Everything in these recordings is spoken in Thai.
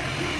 Yeah.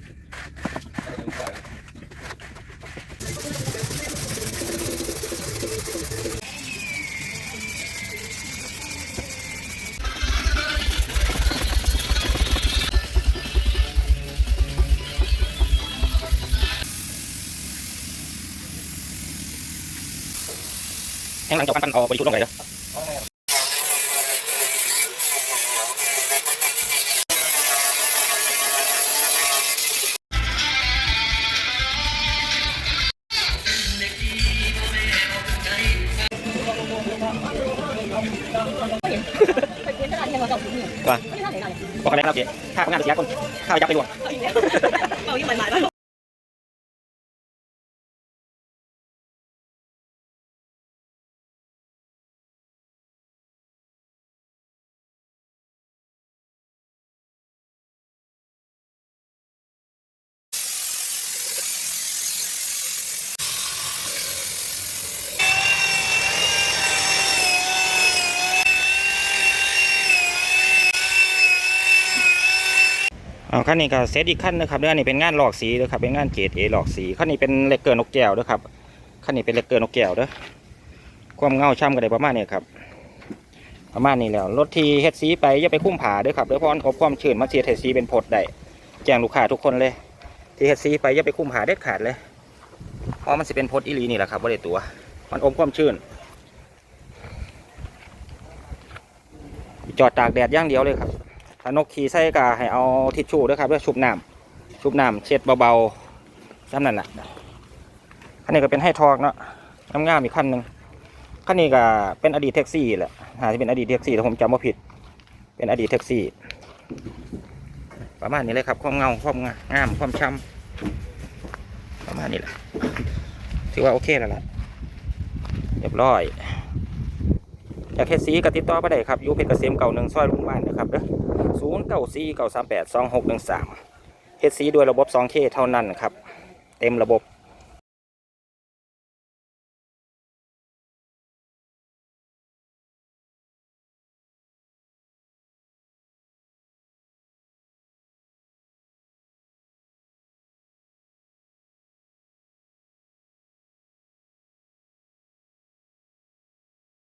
แห้งหลังจากปั้นๆเอาบริสุทธิ์ลงไปเด้อว่าบอกอะไรครับเจ๊ข้าวงานเสียคนข้าวยับไปรวมเอาอีกหมายๆแล้ว เอาขั้นนี้ก็เซตอีกขั้นนะครับเรื่องนี้เป็นงานหลอกสีเด้อครับเป็นงานเกรดเอหลอกสีขั้นนี้เป็นเล็กเกอร์นกแก้วเด้อครับขั้นนี้เป็นเล็กเกอร์นกแก้วเด้อความเงาช่ำกันได้ประมาณนี้ครับประมาณนี้แล้วรถทีเฮ็ดสีไปอย่าไปคุ้มผาเด้อครับเด้อเพราะมันอบความชื้นมาเสียเฮดสีเป็นผดได้แจ้งลูกค้าทุกคนเลยที่เฮ็ดสีไปอย่าไปคุ้มผาเด็ดขาดเลยเพราะมันสิเป็นผดอีลีนี่แหละครับว่าได้ตัว มันอมความชื้นจอดตากแดดย่างเดียวเลยครับ ถ้านกขี่ใส่กาให้เอาทิชชู่ด้วยครับเพื่อชุบน้ำชุบน้ำเช็ดเบาๆซ้ำนั่นแหละคันนี้ก็เป็นให้ทอกเนาะงามๆอีกคันหนึ่งคันนี้ก็เป็นอดีตแท็กซี่แหละหาที่เป็นอดีตแท็กซี่ถ้าผมจำว่ผิด เป็นอดีตแท็กซี่ ประมาณนี้เลยครับความเงาความงามความช้ำประมาณนี้แหละถือว่าโอเคแล้วล่ะเรียบร้อย อยากเฮ็ดสีก็ติดต่อมาได้ครับอยู่เพชรเกษมเก่าหนึ่งซอยลุงบ้านนะครับเด้อศูนย์เก้าสี่เก้าสามแปดสองหกหนึ่งสามเฮ็ดสีด้วยระบบ 2K เท่านั้นครับ เต็มระบบ